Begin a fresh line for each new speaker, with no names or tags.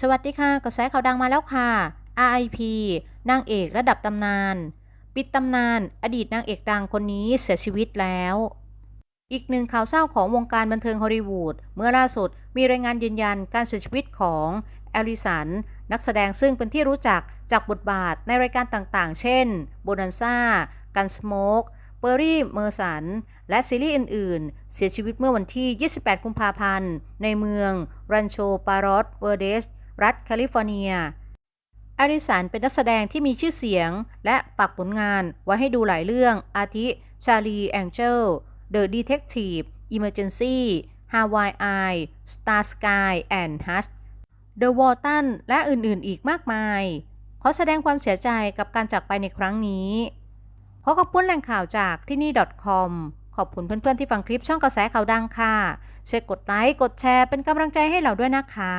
สวัสดีค่ะกระแสข่าวดังมาแล้วค่ะ RIP นางเอกระดับตำนาน ปิดตำนาน อดีตนางเอกดังคนนี้เสียชีวิตแล้ว อีกหนึ่งข่าวเศร้าของวงการบันเทิงฮอลลีวูดเมื่อล่าสุดมีรายงานยืนยันการเสียชีวิตของแอลิสัน นักแสดงซึ่งเป็นที่รู้จักจากบทบาทในรายการต่างๆ เช่นโบนันซ่ากันสโมกเปอร์รี่เมอร์สัน และซีรีส์อื่น ๆ เสียชีวิตเมื่อวันที่ 28 กุมภาพันธ์ ในเมืองรันโชปารอสเวอร์เดส รัฐแคลิฟอร์เนียอริสันเป็นนักแสดงที่มีชื่อเสียง และฝากผลงานไว้ให้ดูหลายเรื่อง อาทิชาลีแองเจล The Detective Emergency Hawaii Eye Star Sky and Hush The Walton และอื่นๆ อีกมากมาย ขอแสดงความเสียใจกับการจากไปในครั้งนี้ ขอขอบคุณแหล่งข่าวจากที่นี่ .com ขอบคุณเพื่อนๆที่ฟังคลิปช่องกระแสข่าวดังค่ะ ช่วยกดไลค์ กดแชร์เป็นกำลังใจให้เราด้วยนะคะ